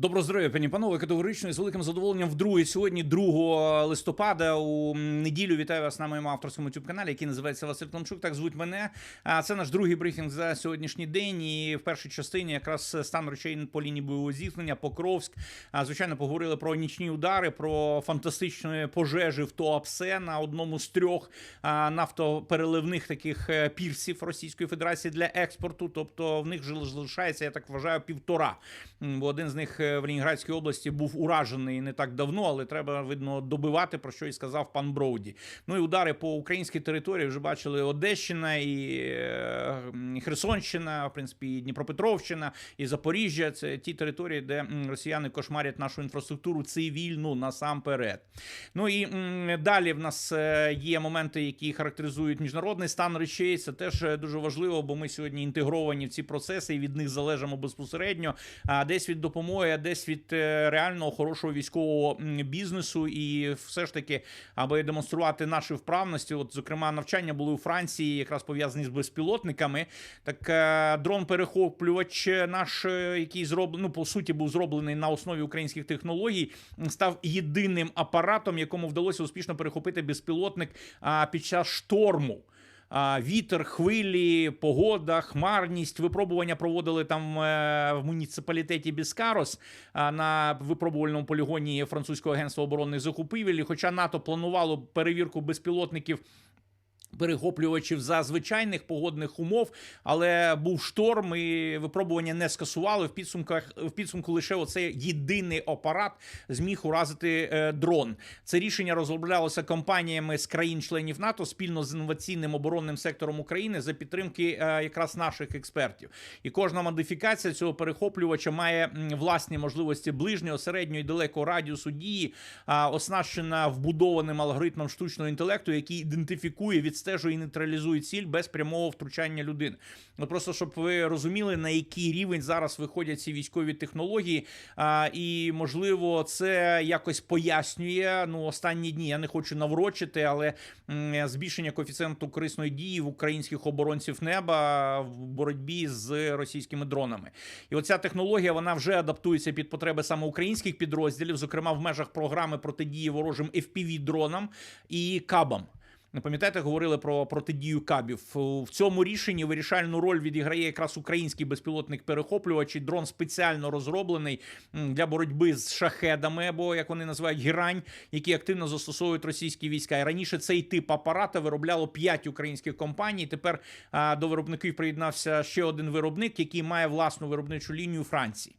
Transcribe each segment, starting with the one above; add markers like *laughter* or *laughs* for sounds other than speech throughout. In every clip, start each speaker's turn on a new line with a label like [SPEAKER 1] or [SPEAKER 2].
[SPEAKER 1] Доброго здоров'я, пані панове. Категорично і з великим задоволенням вдруге сьогодні, 2 листопада, у неділю вітаю вас на моєму авторському youtube каналі, який називається Василь Климчук. Так звуть мене. А це наш другий брифінг за сьогоднішній день. І в першій частині якраз стан речей по лінії бойового зіткнення, Покровськ. А, Звичайно, поговорили про нічні удари, про фантастичні пожежі в Туапсе на одному з трьох нафтопереливних таких е, пірсів Російської Федерації для експорту. Тобто в них залишається, я так вважаю, півтора. Бо один з них е, в Ленінградській області був уражений не так давно, але треба видно добивати про що і сказав пан Броуді. Ну і удари по українській території вже бачили Одещина і е, Херсонщина, в принципі, і Дніпропетровщина і Запоріжжя. Це ті території, де росіяни кошмарять нашу інфраструктуру цивільну насамперед. Ну і далі в нас е, є моменти, які характеризують міжнародний стан речей. Це теж е, дуже важливо, бо ми сьогодні інтегровані в ці процеси і від них залежимо безпосередньо. А десь від допомоги, десь від е, реального хорошого військового бізнесу, і все ж таки, аби демонструвати наші вправності. От, зокрема, навчання були у Франції, якраз пов'язані з безпілотниками. Так е, дрон-перехоплювач наш, е, який зроблений, ну по суті, був зроблений на основі українських технологій, став єдиним апаратом, якому вдалося успішно перехопити безпілотник під час шторму. Вітер, хвилі, погода, хмарність. Випробування проводили там е, в муніципалітеті Біскарос на випробувальному полігоні французького агентства оборонних закупівель. Хоча НАТО планувало перевірку безпілотників. Перехоплювачів за звичайних погодних умов, але був шторм і випробування не скасували. В підсумках в підсумку лише оцей єдиний апарат зміг уразити е, дрон. Це рішення розроблялося компаніями з країн-членів НАТО спільно з інноваційним оборонним сектором України за підтримки е, якраз наших експертів. І кожна модифікація цього перехоплювача має власні можливості ближнього, середнього і далекого радіусу дії, оснащена вбудованим алгоритмом штучного інтелекту, який ідентифікує, відстежує і нейтралізує ціль без прямого втручання людини. От просто щоб ви розуміли, на який рівень зараз виходять ці військові технології, а, і можливо, це якось пояснює. Ну, останні дні я не хочу наврочити, але збільшення коефіцієнту корисної дії в українських оборонців неба в боротьбі з російськими дронами. І оця технологія вона вже адаптується під потреби саме українських підрозділів, зокрема в межах програми протидії ворожим fpv дронам і кабам. Пам'ятаєте, говорили про протидію кабів. В цьому рішенні вирішальну роль відіграє якраз український безпілотник перехоплювач. і Дрон спеціально розроблений для боротьби з шахедами, або як вони називають гірань, які активно застосовують російські війська. І раніше цей тип апарата виробляло 5 українських компаній. Тепер до виробників приєднався ще один виробник, який має власну виробничу лінію Франції.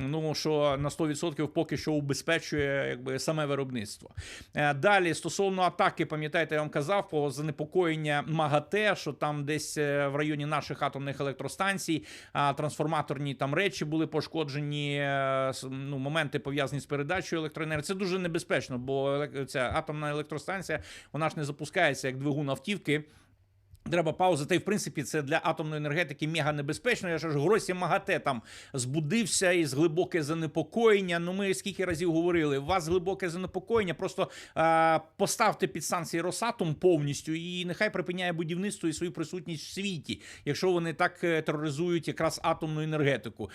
[SPEAKER 1] Ну що на 100% поки що убезпечує якби саме виробництво. Е, Далі стосовно атаки, пам'ятаєте, я вам казав про занепокоєння МАГАТЕ, що там десь е, в районі наших атомних електростанцій трансформаторні там речі були пошкоджені. е, Ну, моменти пов'язані з передачею електроенергії. Це дуже небезпечно, бо ця атомна електростанція вона ж не запускається як двигун автівки. Треба пауза. Та й в принципі це для атомної енергетики мега небезпечно. Я ж Гросі МАГАТЕ там збудився із глибоке занепокоєння. Ну ми скільки разів говорили, у вас глибоке занепокоєння. Просто е, поставте під санкції Росатом повністю і нехай припиняє будівництво і свою присутність в світі, якщо вони так е, тероризують якраз атомну енергетику.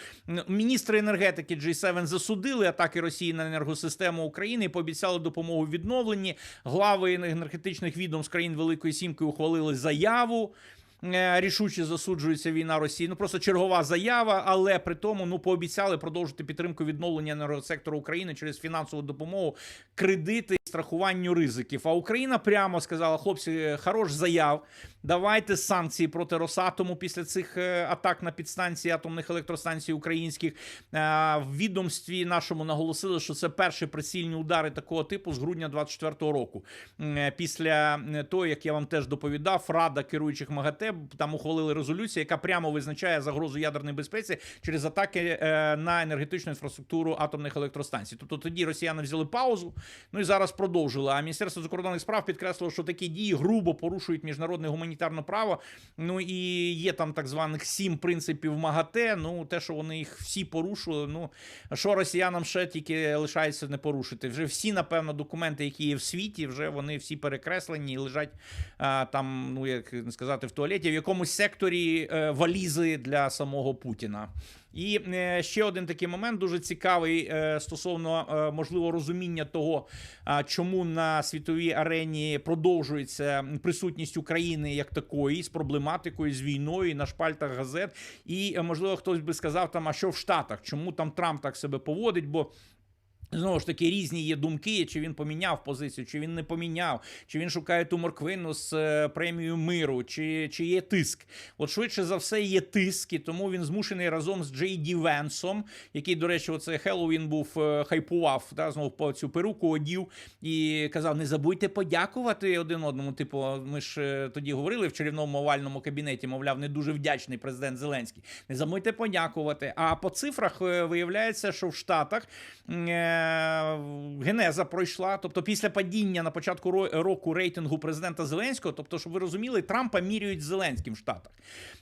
[SPEAKER 1] Міністри енергетики G7 засудили атаки Росії на енергосистему України і пообіцяли допомогу в відновленні. Глави енергетичних відомств країн Великої Сімки ухвалили заяву. Е, Рішуче засуджується війна Росії. Ну просто чергова заява, але при тому ну пообіцяли продовжити підтримку відновлення енергосектору України через фінансову допомогу, кредити страхуванню ризиків. А Україна прямо сказала: хлопці, хорош заяв. Давайте санкції проти Росатому після цих е, атак на підстанції атомних електростанцій українських. Е, В відомстві нашому наголосили, що це перші прицільні удари такого типу з грудня 24-го року. Е, Після е, того, як я вам теж доповідав, Рада керуючих МАГАТЕ там ухвалили резолюцію, яка прямо визначає загрозу ядерної безпеці через атаки е, на енергетичну інфраструктуру атомних електростанцій. Тобто тоді росіяни взяли паузу, ну і зараз продовжили. А Міністерство закордонних справ підкреслило, що такі дії грубо порушують міжнародне гуманітарне право. Ну і є там так званих сім принципів МАГАТЕ. Ну те, що вони їх всі порушили. Ну що росіянам ще тільки лишається не порушити. Вже всі, напевно, документи, які є в світі, вже вони всі перекреслені і лежать а, там, ну як сказати, в туалеті. Туалеті, в якомусь секторі е, валізи для самого Путіна. І е, ще один такий момент дуже цікавий е, стосовно можливо розуміння того, чому на світовій арені продовжується присутність України як такої з проблематикою, з війною на шпальтах газет. І можливо хтось би сказав там, а що в Штатах, чому там Трамп так себе поводить? Бо Знову ж таки, різні є думки, чи він поміняв позицію, чи він не поміняв, чи він шукає ту морквину з е, премією миру, чи чи є тиск. От швидше за все є тиск, і тому він змушений разом з Джей Ді Венсом, який, до речі, оце Хеллоуін був е, хайпував, да, знову по цю перуку одів і казав: не забудьте подякувати один одному. Типу, ми ж е, тоді говорили в чарівному овальному кабінеті, мовляв, не дуже вдячний президент Зеленський. Не забудьте подякувати. А по цифрах виявляється, що в Штатах. Е, Генеза пройшла, тобто після падіння на початку ро- року рейтингу президента Зеленського, тобто, щоб ви розуміли, Трампа міряють Зеленським в Штатах,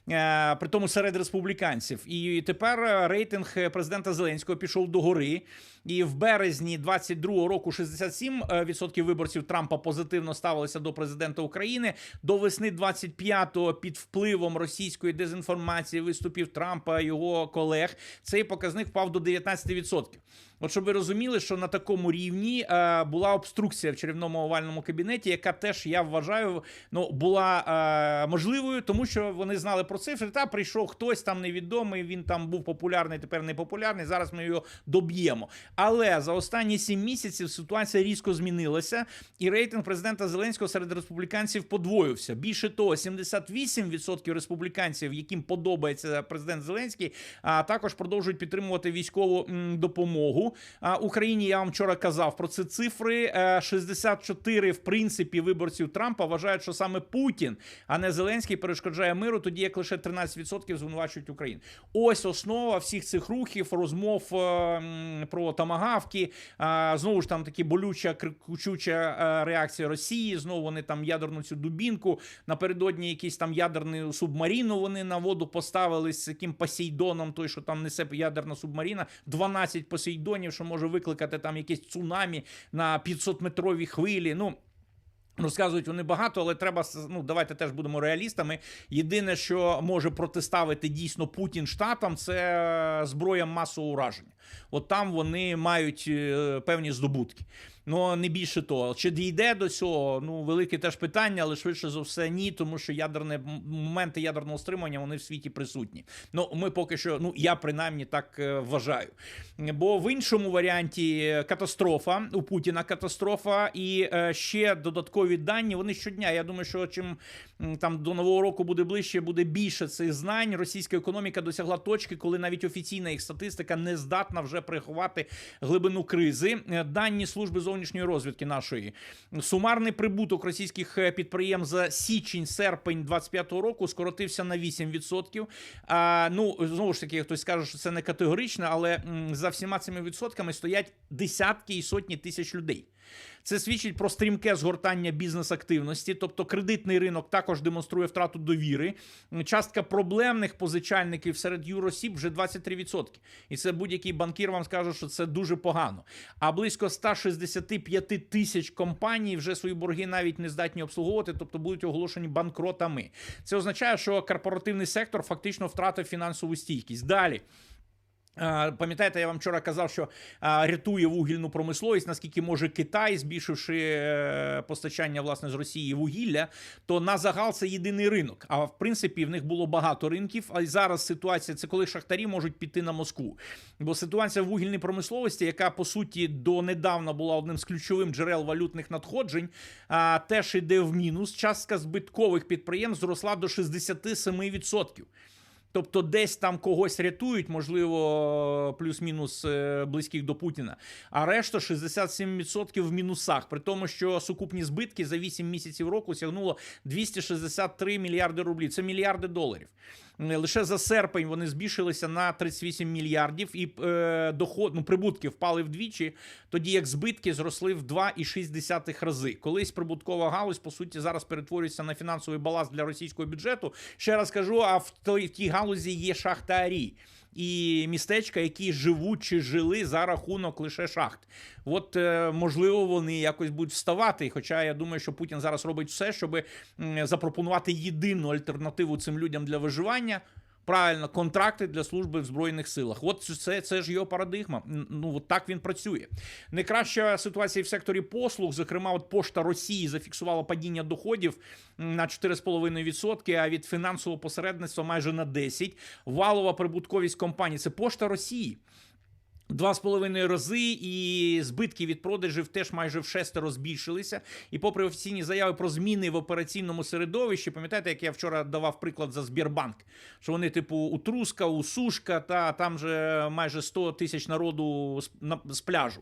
[SPEAKER 1] е, при тому серед республіканців. І тепер е, рейтинг президента Зеленського пішов до гори. І в березні 22-го року 67% виборців Трампа позитивно ставилися до президента України. До весни 25-го під впливом російської дезінформації виступів Трампа його колег. Цей показник впав до 19%. От щоб ви розуміли, що на такому рівні е, була обструкція в чарівному овальному кабінеті, яка теж я вважаю, ну була е, можливою, тому що вони знали про цифри. Та прийшов хтось там невідомий. Він там був популярний, тепер не популярний. Зараз ми його доб'ємо. Але за останні сім місяців ситуація різко змінилася, і рейтинг президента Зеленського серед республіканців подвоївся. Більше того, 78% республіканців, яким подобається президент Зеленський, а також продовжують підтримувати військову допомогу. Україні я вам вчора казав про це цифри. Е, 64 в принципі виборців Трампа вважають, що саме Путін, а не Зеленський перешкоджає миру, тоді як лише 13% звинувачують Україну. Ось основа всіх цих рухів, розмов е, про тамагавки. А, Знову ж там такі болюча, кричуча е, реакція Росії. Знову вони там ядерну цю дубінку. Напередодні якийсь там ядерний субмаріну вони на воду поставили з яким Посейдоном, той, що там несе ядерна субмаріна, 12 Посейдонів, що може викликати там якесь цунамі на 500-метровій хвилі. Ну. Розказують вони багато, але треба ну давайте теж будемо реалістами. Єдине, що може протиставити дійсно Путін штатам, це зброя масового ураження. От там вони мають е, певні здобутки. Ну не більше того. Чи дійде до цього? Ну велике теж питання, але швидше за все ні, тому що ядерне моменти ядерного стримування вони в світі присутні. Ну ми поки що, ну я принаймні так е, вважаю. Бо в іншому варіанті катастрофа у Путіна катастрофа і е, ще додаткові дані. Вони щодня. Я думаю, що чим там до нового року буде ближче, буде більше цих знань. Російська економіка досягла точки, коли навіть офіційна їх статистика не здатна вже приховати глибину кризи. Е, Дані служби зовнішньої розвідки нашої сумарний прибуток російських е, підприємств за січень-серпень 25-го року скоротився на 8%. А, ну знову ж таки, хтось скаже, що це не категорично, але за всіма цими відсотками стоять десятки і сотні тисяч людей. Це свідчить про стрімке згортання бізнес-активності, тобто кредитний ринок також демонструє втрату довіри. Частка проблемних позичальників серед юросіб вже 23%. І це будь-який банкір вам скаже, що це дуже погано. А близько 165 тисяч компаній вже свої борги навіть не здатні обслуговувати, тобто будуть оголошені банкротами. Це означає, що корпоративний сектор фактично втратив фінансову стійкість. Далі. Пам'ятаєте, я вам вчора казав, що рятує вугільну промисловість, наскільки може Китай, збільшивши е, постачання власне з Росії вугілля, то на загал це єдиний ринок. А в принципі в них було багато ринків. А зараз ситуація це коли шахтарі можуть піти на Москву. Бо ситуація в вугільній промисловості, яка по суті донедавна була одним з ключових джерел валютних надходжень, теж іде в мінус. Частка збиткових підприємств зросла до 67%. Тобто десь там когось рятують, можливо, плюс-мінус е, близьких до Путіна. А решта 67% в мінусах. При тому, що сукупні збитки за 8 місяців року сягнуло 263 мільярди рублів. Це мільярди доларів. Е, Лише за серпень вони збільшилися на 38 мільярдів, і е, доход, ну, прибутки впали вдвічі, тоді як збитки зросли в 2,6 рази. Колись прибуткова галузь, по суті, зараз перетворюється на фінансовий баланс для російського бюджету. Ще раз кажу, а в той в тій галузі є шахтарі. І містечка, які живуть чи жили за рахунок лише шахт. От е, можливо, вони якось будуть вставати. Хоча я думаю, що Путін зараз робить все, щоб запропонувати єдину альтернативу цим людям для виживання. Правильно, контракти для служби в збройних силах. От це, це ж його парадигма. Ну от так він працює. Найкраща ситуація в секторі послуг. Зокрема, от пошта Росії зафіксувала падіння доходів на 4,5%, а від фінансового посередництва майже на 10%. Валова прибутковість компанії це пошта Росії. Два з половиною рази і збитки від продажів теж майже в шестеро збільшилися. І, попри офіційні заяви про зміни в операційному середовищі, пам'ятаєте, як я вчора давав приклад за Збірбанк, що вони, типу, утруска, усушка, та там же майже 100 тисяч народу з, на, з пляжу.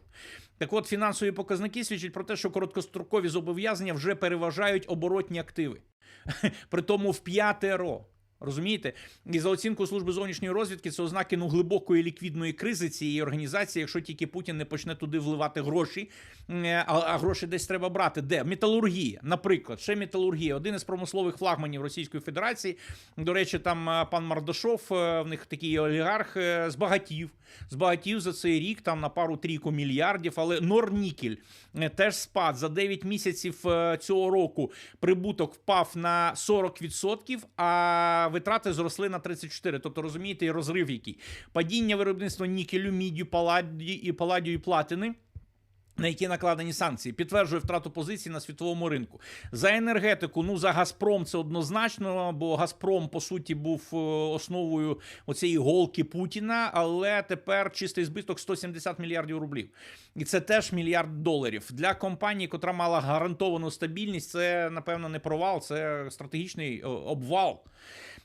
[SPEAKER 1] Так от фінансові показники свідчать про те, що короткострокові зобов'язання вже переважають оборотні активи. *laughs* При тому в п'ятеро. Розумієте, і за оцінку служби зовнішньої розвідки це ознаки ну глибокої ліквідної кризи цієї організації, якщо тільки Путін не почне туди вливати гроші. А, а гроші десь треба брати. Де металургія, наприклад, ще металургія, один із промислових флагманів Російської Федерації. До речі, там пан Мардашов, в них такий олігарх, збагатів. Збагатів за цей рік там на пару трійку мільярдів. Але Норнікель теж спад за 9 місяців цього року. Прибуток впав на 40%, а витрати зросли на 34%. Тобто розумієте, і розрив який падіння виробництва нікелю, мідію, паладію і паладію і платини. На які накладені санкції підтверджує втрату позицій на світовому ринку за енергетику. Ну за Газпром це однозначно, бо Газпром по суті був основою оцієї голки Путіна. Але тепер чистий збиток 170 мільярдів рублів, і це теж мільярд доларів для компанії, котра мала гарантовану стабільність. Це напевно не провал, це стратегічний обвал.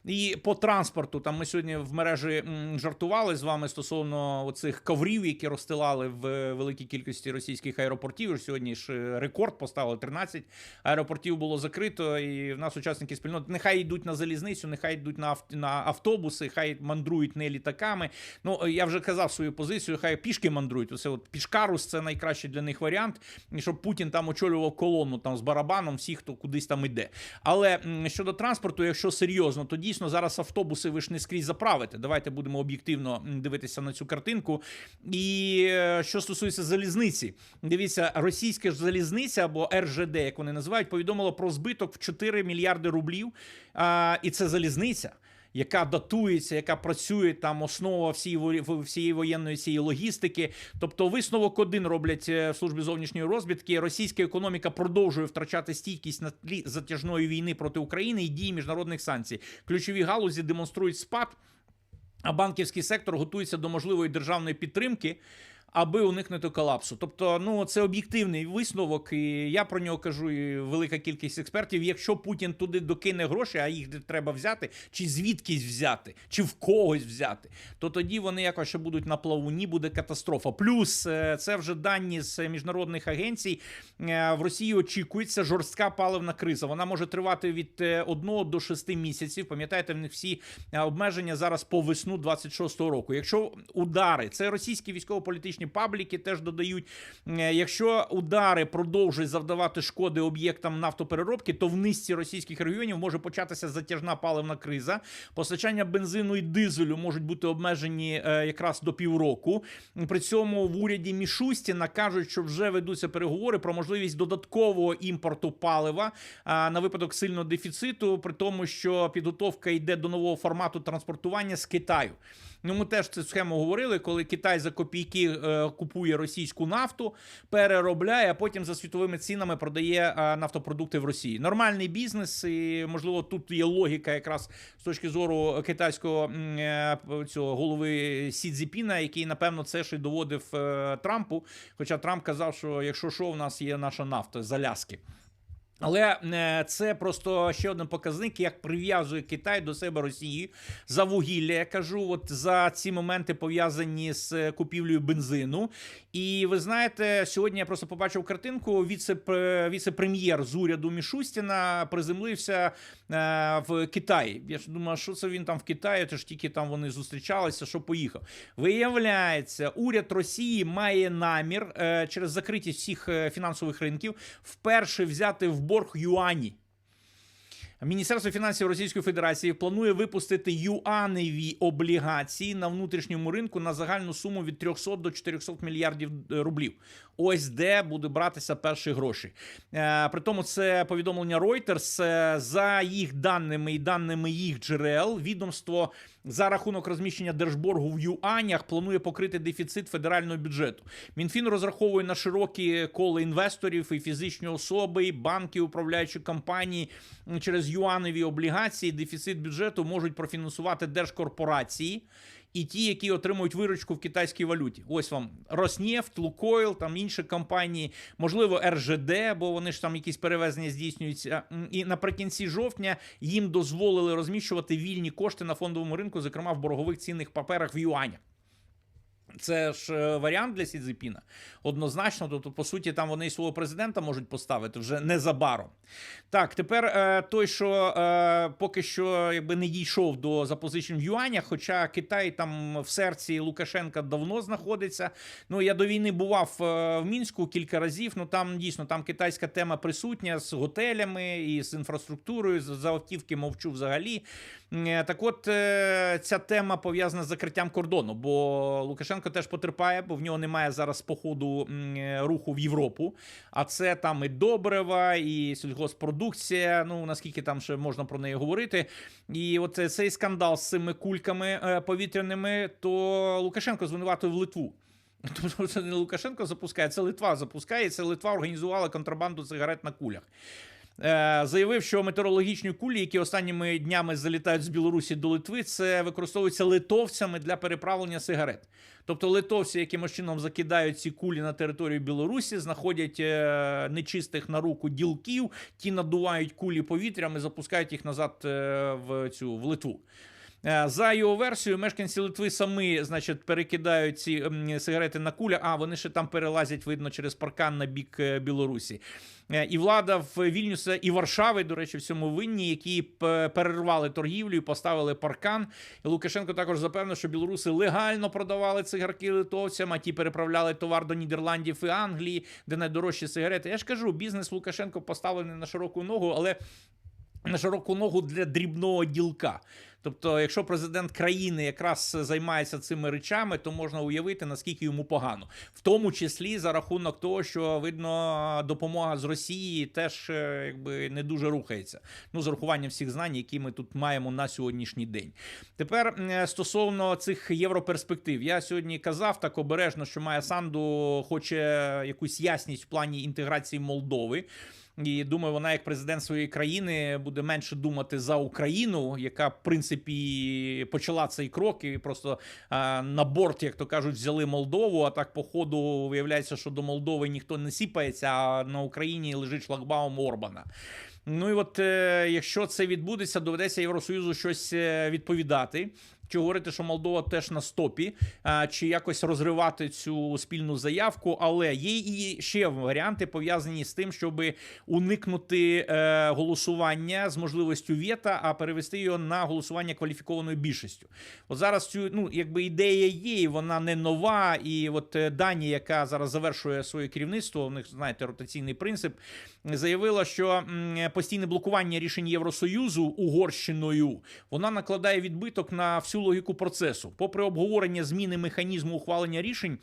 [SPEAKER 1] І по транспорту там ми сьогодні в мережі жартували з вами стосовно цих коврів, які розстилали в великій кількості російських аеропортів. Сьогодні ж рекорд поставили 13 аеропортів було закрито. І в нас учасники спільноти нехай йдуть на залізницю, нехай йдуть на на автобуси, хай мандрують не літаками. Ну я вже казав свою позицію. Хай пішки мандрують. Оце от пішкарус це найкращий для них варіант. Щоб Путін там очолював колону там з барабаном, всіх, хто кудись там іде. Але щодо транспорту, якщо серйозно, то дійсно зараз автобуси ви ж не скрізь заправите. Давайте будемо об'єктивно дивитися на цю картинку. І що стосується залізниці, дивіться, російська ж залізниця або РЖД, як вони називають, повідомила про збиток в 4 мільярди рублів. А, І це залізниця. Яка датується, яка працює там основа всієї всієї воєнної цієї логістики. Тобто, висновок один роблять в службі зовнішньої розвідки. Російська економіка продовжує втрачати стійкість на тлі затяжної війни проти України і дії міжнародних санкцій. Ключові галузі демонструють спад, а банківський сектор готується до можливої державної підтримки аби уникнути колапсу. Тобто, ну це об'єктивний висновок, і я про нього кажу. і Велика кількість експертів. Якщо Путін туди докине гроші, а їх треба взяти, чи звідкись взяти, чи в когось взяти, то тоді вони якось ще будуть на плавуні, буде катастрофа. Плюс це вже дані з міжнародних агенцій. В Росії очікується жорстка паливна криза. Вона може тривати від 1 до 6 місяців. Пам'ятаєте, в них всі обмеження зараз по весну 26-го року. Якщо удари, це російські військово-політичні пабліки теж додають. Якщо удари продовжують завдавати шкоди об'єктам нафтопереробки, то в низці російських регіонів може початися затяжна паливна криза. Постачання бензину і дизелю можуть бути обмежені якраз до півроку. При цьому в уряді Мішустіна кажуть, що вже ведуться переговори про можливість додаткового імпорту палива на випадок сильного дефіциту, при тому, що підготовка йде до нового формату транспортування з Китаю. Ну, ми теж цю схему говорили, коли Китай за копійки е, купує російську нафту, переробляє, а потім за світовими цінами продає е, нафтопродукти в Росії. Нормальний бізнес, і можливо тут є логіка, якраз з точки зору китайського е, цього голови Сі Цзіпіна, який напевно це ж і доводив е, Трампу. Хоча Трамп казав, що якщо що, в нас є наша нафта з Аляски. Але е, це просто ще один показник, як прив'язує Китай до себе Росії за вугілля. Я кажу, от за ці моменти пов'язані з купівлею бензину. І ви знаєте, сьогодні я просто побачив картинку. Віце-прем'єр з уряду Мішустіна приземлився е, в Китаї. Я ж думаю, що це він там в Китаї? Це ж тільки там вони зустрічалися, що поїхав. Виявляється, уряд Росії має намір е, через закритість всіх фінансових ринків вперше взяти в борг юані. Міністерство фінансів Російської Федерації планує випустити юаневі облігації на внутрішньому ринку на загальну суму від 300 до 400 мільярдів е, рублів. Ось де буде братися перші гроші. Е, При тому це повідомлення Reuters. Е, За їх даними і даними їх джерел, відомство за рахунок розміщення держборгу в юанях планує покрити дефіцит федерального бюджету. Мінфін розраховує на широкі коли інвесторів і фізичні особи, і банки, управляючі компанії через юанові облігації. Дефіцит бюджету можуть профінансувати держкорпорації. І ті, які отримують виручку в китайській валюті, ось вам Роснефть, Лукойл, там інші компанії, можливо, РЖД, бо вони ж там якісь перевезення здійснюються. І наприкінці жовтня їм дозволили розміщувати вільні кошти на фондовому ринку, зокрема в боргових цінних паперах в юанях. Це ж е, варіант для Сідзепіна. Однозначно, тобто, по суті, там вони і свого президента можуть поставити вже незабаром. Так, тепер е, той, що е, поки що якби не дійшов до запозичень в юанях, хоча Китай там в серці Лукашенка давно знаходиться. Ну, я до війни бував в Мінську кілька разів. Ну там дійсно там китайська тема присутня з готелями і з інфраструктурою. За автівки мовчу взагалі. Так от ця тема пов'язана з закриттям кордону, бо Лукашенко теж потерпає, бо в нього немає зараз походу руху в Європу. А це там і добрива, і сільгоспродукція. Ну наскільки там ще можна про неї говорити. І от цей скандал з цими кульками е, повітряними, то Лукашенко звинуватив Литву. *laughs* Тобто це не Лукашенко запускає, це Литва запускає. Це Литва організувала контрабанду сигарет на кулях. Е, Заявив, що метеорологічні кулі, які останніми днями залітають з Білорусі до Литви, це використовуються литовцями для переправлення сигарет. Тобто литовці якимось чином закидають ці кулі на територію Білорусі, знаходять е, нечистих на руку ділків, ті надувають кулі повітрям і запускають їх назад е, в цю в Литву. Е, За його версією, мешканці Литви самі, значить, перекидають ці сигарети на куля, а вони ще там перелазять, видно, через паркан на бік е, Білорусі. Е, І влада в Вільнюса і Варшави, до речі, в цьому винні, які перервали торгівлю і поставили паркан. І Лукашенко також запевнив, що білоруси легально продавали цигарки литовцям, а ті переправляли товар до Нідерландів і Англії, де найдорожчі сигарети. Я ж кажу, бізнес Лукашенко поставлений на широку ногу, але на широку ногу для дрібного ділка. Тобто, якщо президент країни якраз займається цими речами, то можна уявити, наскільки йому погано, в тому числі за рахунок того, що видно, допомога з Росії теж е, якби не дуже рухається. Ну, з урахуванням всіх знань, які ми тут маємо на сьогоднішній день. Тепер е, стосовно цих європерспектив, я сьогодні казав так обережно, що Майя Санду хоче якусь ясність в плані інтеграції Молдови. І думаю, вона як президент своєї країни буде менше думати за Україну, яка в принципі почала цей крок і просто а, на борт, як то кажуть, взяли Молдову. А так, по ходу виявляється, що до Молдови ніхто не сіпається, а на Україні лежить шлагбаум Орбана. Ну і от е, якщо це відбудеться, доведеться Євросоюзу щось е, відповідати. Чи говорити, що Молдова теж на стопі, чи якось розривати цю спільну заявку, але є і ще варіанти пов'язані з тим, щоб уникнути е, голосування з можливістю вета, а перевести його на голосування кваліфікованою більшістю. От зараз цю ну якби ідея є, вона не нова. І от е, Данія, яка зараз завершує своє керівництво, у них знаєте, ротаційний принцип, заявила, що постійне блокування рішень Євросоюзу Угорщиною вона накладає відбиток на всю логіку процесу. Попри обговорення зміни механізму ухвалення рішень.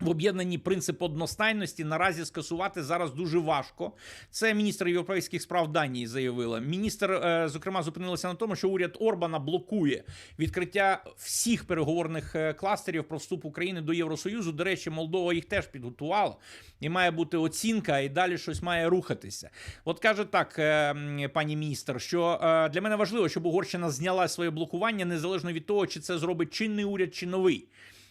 [SPEAKER 1] В об'єднанні принцип одностайності наразі скасувати зараз дуже важко. Це міністр європейських справ Данії заявила. Міністр, е, зокрема, зупинилася на тому, що уряд Орбана блокує відкриття всіх переговорних е, кластерів про вступ України до Євросоюзу. До речі, Молдова їх теж підготувала, і має бути оцінка, і далі щось має рухатися. От каже так, е, пані міністр, що для мене важливо, щоб Угорщина зняла своє блокування незалежно від того, чи це зробить чинний уряд чи новий.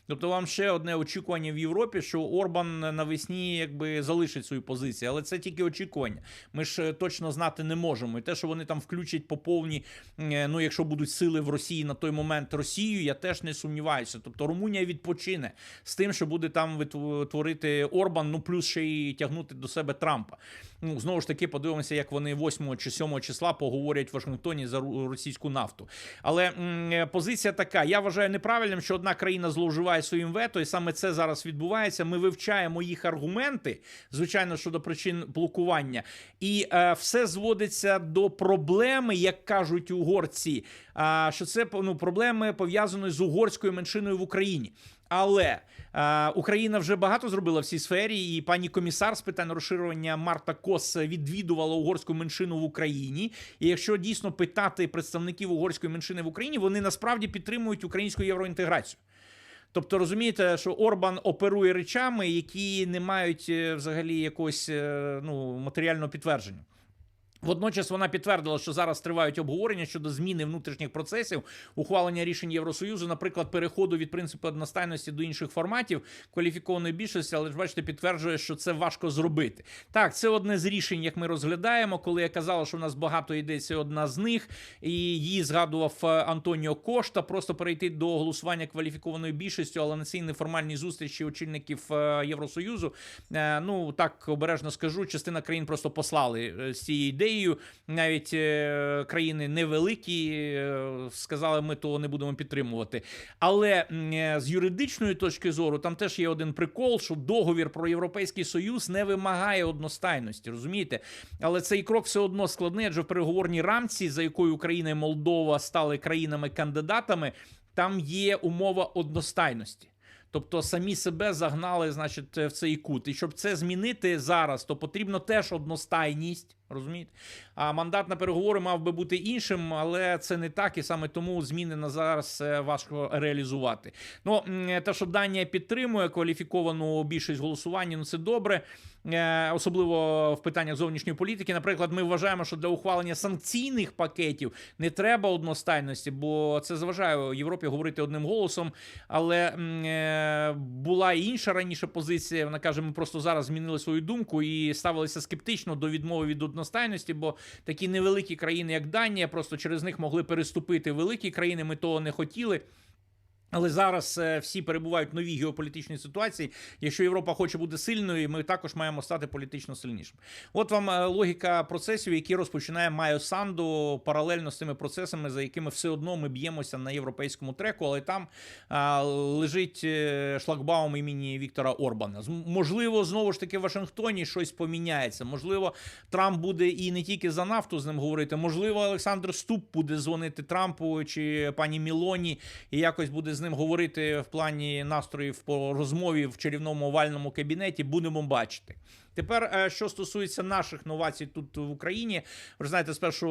[SPEAKER 1] Тобто вам ще одне очікування в Європі, що Орбан навесні якби залишить свою позицію, але це тільки очікування. Ми ж е, точно знати не можемо. І те, що вони там включать по повні, е, ну якщо будуть сили в Росії на той момент Росію, я теж не сумніваюся. Тобто Румунія відпочине з тим, що буде там витв- творити Орбан, ну плюс ще й тягнути до себе Трампа. Ну знову ж таки, подивимося, як вони 8 чи 7 числа поговорять в Вашингтоні за російську нафту. Але м, е, позиція така: я вважаю неправильним, що одна країна зловживає виступає своїм вето, і саме це зараз відбувається. Ми вивчаємо їх аргументи, звичайно, щодо причин блокування, і е, все зводиться до проблеми, як кажуть угорці. А що це ну, проблеми пов'язані з угорською меншиною в Україні. Але е, Україна вже багато зробила в цій сфері, і пані комісар з питань розширювання Марта Кос відвідувала угорську меншину в Україні. І якщо дійсно питати представників угорської меншини в Україні, вони насправді підтримують українську євроінтеграцію. Тобто розумієте, що Орбан оперує речами, які не мають е, взагалі якогось е, ну, матеріального підтвердження. Водночас вона підтвердила, що зараз тривають обговорення щодо зміни внутрішніх процесів, ухвалення рішень Євросоюзу, наприклад, переходу від принципу одностайності до інших форматів кваліфікованої більшості, але ж бачите, підтверджує, що це важко зробити. Так, це одне з рішень, як ми розглядаємо. Коли я казала, що в нас багато ідей, одна з них, і її згадував е, Антоніо Кошта. Просто перейти до голосування кваліфікованою більшістю, але на цій неформальній зустрічі очільників е, Євросоюзу. е, Ну так обережно скажу, частина країн просто послали з цією ідеєю. Навіть е, країни невеликі е, сказали, ми того не будемо підтримувати. Але е, з юридичної точки зору, там теж є один прикол, що договір про європейський союз не вимагає одностайності, розумієте? Але цей крок все одно складний, адже в переговорній рамці, за якою Україна і Молдова стали країнами-кандидатами, там є умова одностайності. Тобто самі себе загнали, значить, в цей кут. І щоб це змінити зараз, то потрібно теж одностайність. Розумієте? А мандат на переговори мав би бути іншим, але це не так, і саме тому зміни на зараз е, важко реалізувати. Ну те, що Данія підтримує кваліфіковану більшість голосування, ну це добре. Е, Особливо в питаннях зовнішньої політики. Наприклад, ми вважаємо, що для ухвалення санкційних пакетів не треба одностайності, бо це заважає Європі говорити одним голосом. Але е, була і інша раніше позиція. Вона каже: ми просто зараз змінили свою думку і ставилися скептично до відмови від одностайності, бо такі невеликі країни, як Данія, просто через них могли переступити великі країни. Ми того не хотіли. Але зараз е, всі перебувають в новій геополітичній ситуації. Якщо Європа хоче бути сильною, ми також маємо стати політично сильнішим. От вам е, логіка процесів, які розпочинає Майо Санду паралельно з тими процесами, за якими все одно ми б'ємося на європейському треку, але там лежить е, шлагбаум імені Віктора Орбана. Можливо, знову ж таки в Вашингтоні щось поміняється. Можливо, Трамп буде і не тільки за нафту з ним говорити. Можливо, Олександр Ступ буде дзвонити Трампу чи пані Мілоні і якось буде з ним говорити в плані настроїв по розмові в чарівному овальному кабінеті. Будемо бачити. Тепер, е, що стосується наших новацій тут в Україні, ви ж знаєте, з 1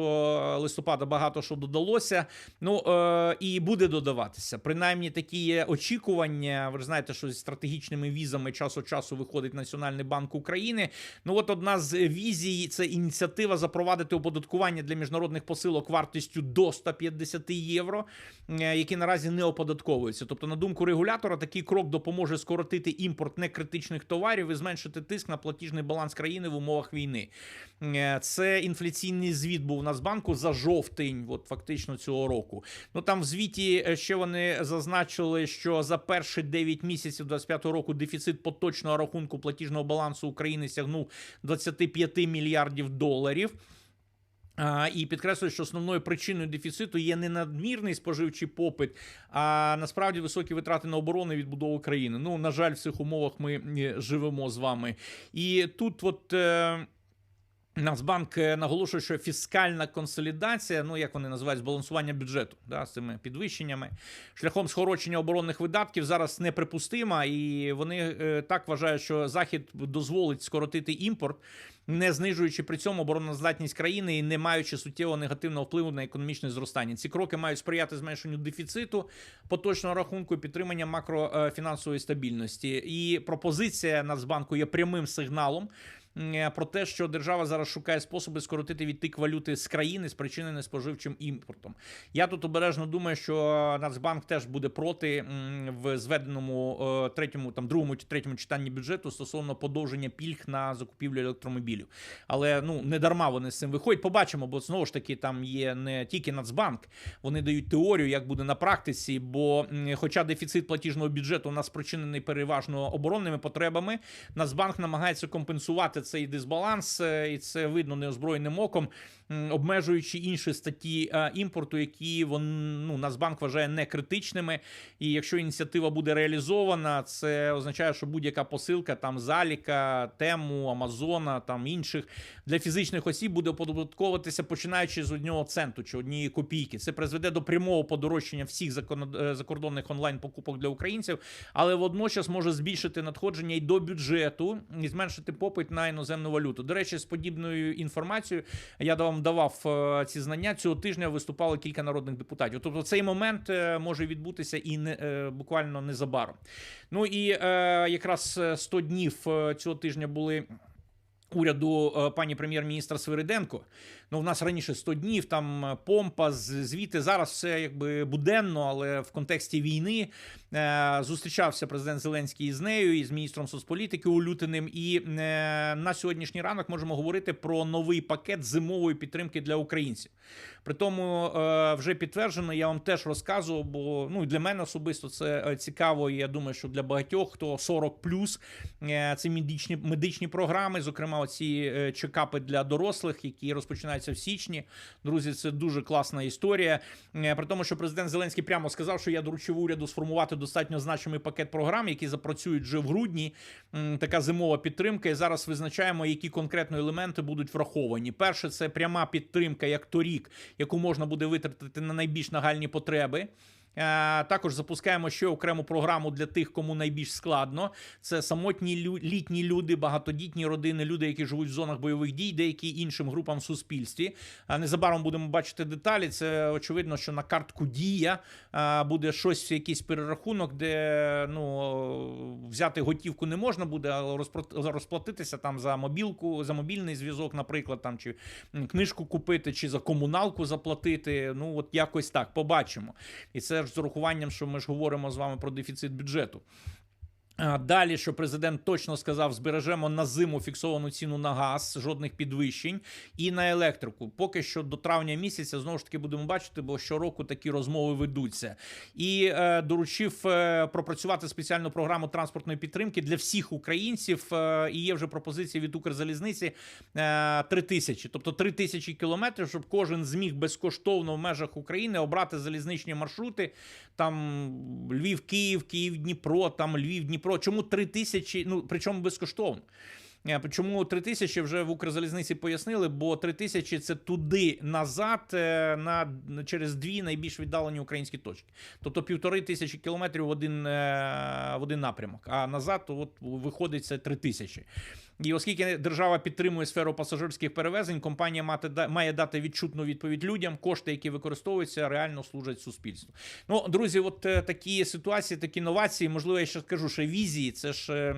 [SPEAKER 1] листопада багато що додалося. Ну е, і буде додаватися. Принаймні такі є очікування. Ви ж знаєте, що зі стратегічними візами час від часу виходить Національний банк України. Ну от одна з візій це ініціатива запровадити оподаткування для міжнародних посилок вартістю до 150 євро, е, які наразі не оподатковуються. Тобто, на думку регулятора, такий крок допоможе скоротити імпорт некритичних товарів і зменшити тиск на платіжний баланс країни в умовах війни. Е, Це інфляційний звіт був у Нацбанку за жовтень, от фактично цього року. Ну там в звіті е, ще вони зазначили, що за перші 9 місяців 25 року дефіцит поточного рахунку платіжного балансу України сягнув 25 мільярдів доларів. І підкреслюю, що основною причиною дефіциту є не надмірний споживчий попит, а насправді високі витрати на оборону і відбудову країни. Ну, на жаль, в цих умовах ми е, живемо з вами. І тут, от. Е, Нацбанк е, наголошує, що фіскальна консолідація, ну як вони називають, збалансування бюджету да, з цими підвищеннями, шляхом скорочення оборонних видатків зараз неприпустима, і вони е, так вважають, що Захід дозволить скоротити імпорт, не знижуючи при цьому обороноздатність країни і не маючи суттєвого негативного впливу на економічне зростання. Ці кроки мають сприяти зменшенню дефіциту поточного рахунку і підтримання макрофінансової стабільності. І пропозиція Нацбанку є прямим сигналом. Е, Про те, що держава зараз шукає способи скоротити відтик валюти з країни, спричинений споживчим імпортом. Я тут обережно думаю, що Нацбанк теж буде проти в зведеному е, третьому, там другому чи третьому читанні бюджету стосовно подовження пільг на закупівлю електромобілів. Але ну не дарма вони з цим виходять. Побачимо, бо знову ж таки там є не тільки Нацбанк, вони дають теорію, як буде на практиці. Бо, хоча дефіцит платіжного бюджету у нас спричинений переважно оборонними потребами, Нацбанк намагається компенсувати цей дисбаланс, е, і це видно неозброєним оком, обмежуючи інші статті е, імпорту, які вон, ну, Нацбанк вважає не критичними. І якщо ініціатива буде реалізована, це означає, що будь-яка посилка там Заліка, Тему, Амазона, там інших для фізичних осіб буде оподатковуватися починаючи з одного центу чи однієї копійки. Це призведе до прямого подорожчання всіх е, закордонних онлайн покупок для українців, але водночас може збільшити надходження і до бюджету і зменшити попит на іноземну валюту. До речі, з подібною інформацією я вам давав е, ці знання. Цього тижня виступало кілька народних депутатів. Тобто цей момент е, може відбутися і не е, буквально незабаром. Ну і якраз е, 100 днів цього тижня були. Уряду пані прем'єр-міністра Свириденко. Ну, в нас раніше 100 днів, там е, помпа, звіти. Зараз все якби буденно, але в контексті війни е, зустрічався президент Зеленський з нею і з міністром соцполітики Улютиним. І е, на сьогоднішній ранок можемо говорити про новий пакет зимової підтримки для українців. При тому вже підтверджено, я вам теж розказував, бо ну для мене особисто це цікаво. І я думаю, що для багатьох, хто 40 е, це медичні медичні програми, зокрема, оці чекапи для дорослих, які розпочинаються в січні. Друзі, це дуже класна історія. Е, При тому, що президент Зеленський прямо сказав, що я доручив уряду сформувати достатньо значимий пакет програм, які запрацюють вже в грудні. Така зимова підтримка. І зараз визначаємо, які конкретно елементи будуть враховані. Перше, це пряма підтримка, як торік, яку можна буде витратити на найбільш нагальні потреби. Е, Також запускаємо ще окрему програму для тих, кому найбільш складно. Це самотні літні люди, багатодітні родини, люди, які живуть в зонах бойових дій, деякі іншим групам в суспільстві. Незабаром будемо бачити деталі. Це очевидно, що на картку дія е, буде щось, якийсь перерахунок, де ну взяти готівку не можна буде, але розплатитися там за мобілку, за мобільний зв'язок, наприклад, там чи книжку купити, чи за комуналку заплатити. Ну от якось так побачимо. І це ж з урахуванням, що ми ж говоримо з вами про дефіцит бюджету. Далі, що президент точно сказав, збережемо на зиму фіксовану ціну на газ, жодних підвищень, і на електрику. Поки що до травня місяця знову ж таки будемо бачити, бо щороку такі розмови ведуться. І е, доручив е, пропрацювати спеціальну програму транспортної підтримки для всіх українців. Е, і є вже пропозиція від Укрзалізниці е, 3 тисячі, тобто 3 тисячі кілометрів, щоб кожен зміг безкоштовно в межах України обрати залізничні маршрути. Там Львів, Київ, Київ, Дніпро, там Львів, Дніпро. Чому 3 тисячі? Ну причому безкоштовно. Е, Чому 3 тисячі вже в Укрзалізниці пояснили, бо 3 тисячі це туди назад е, на через дві найбільш віддалені українські точки. Тобто півтори тисячі кілометрів в один, е, в один напрямок. А назад от виходить це 3 тисячі. І оскільки держава підтримує сферу пасажирських перевезень, компанія мати має дати відчутну відповідь людям. Кошти, які використовуються, реально служать суспільству. Ну, друзі, от такі ситуації, такі новації. Можливо, я ще скажу, що візії це ж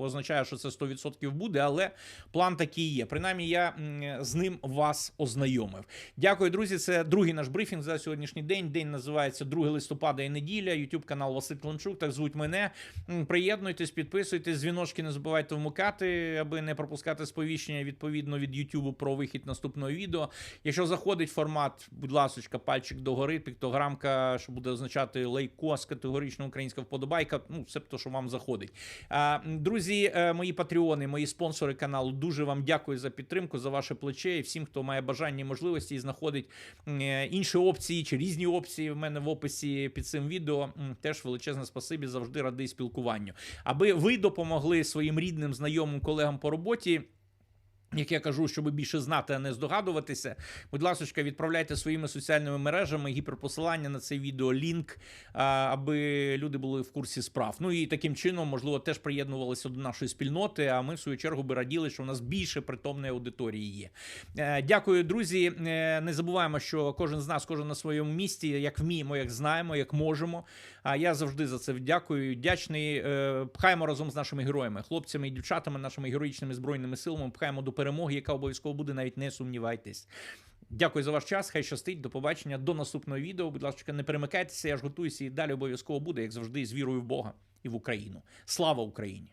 [SPEAKER 1] означає, що це 100% буде, але план такий є. Принаймні, я з ним вас ознайомив. Дякую, друзі. Це другий наш брифінг за сьогоднішній день. День називається 2 листопада і неділя. YouTube канал Василь Клончук. Так звуть мене. Приєднуйтесь, підписуйтесь, дзвіночки не забувайте вмикати, аби не пропускати сповіщення відповідно від YouTube про вихід наступного відео. Якщо заходить формат, будь ласка, пальчик догори, піктограмка, що буде означати лайкос, категорично українська вподобайка. Ну, все то, що вам заходить. Друзі, е, мої патреони, мої спонсори каналу, дуже вам дякую за підтримку, за ваше плече і всім, хто має бажання і можливості і знаходить е, інші опції чи різні опції в мене в описі під цим відео. Теж величезне спасибі, завжди радий спілкуванню. Аби ви допомогли своїм рідним, знайомим колегам по роботі. Як я кажу, щоб більше знати, а не здогадуватися, будь ласка, відправляйте своїми соціальними мережами гіперпосилання на це відео, лінк, аби люди були в курсі справ. Ну і таким чином, можливо, теж приєднувалися до нашої спільноти. А ми в свою чергу би раділи, що у нас більше притомної аудиторії є. Е, Дякую, друзі. Е, Не забуваємо, що кожен з нас, кожен на своєму місці, як вміємо, як знаємо, як можемо. А я завжди за це дякую. Дячний. Е, Пхаємо разом з нашими героями, хлопцями і дівчатами, нашими героїчними збройними силами. Пхаємо до перемоги, яка обов'язково буде, навіть не сумнівайтесь. Дякую за ваш час. Хай щастить. До побачення. До наступного відео. Будь ласка, не перемикайтеся. Я ж готуюся і далі обов'язково буде, як завжди, з вірою в Бога і в Україну. Слава Україні!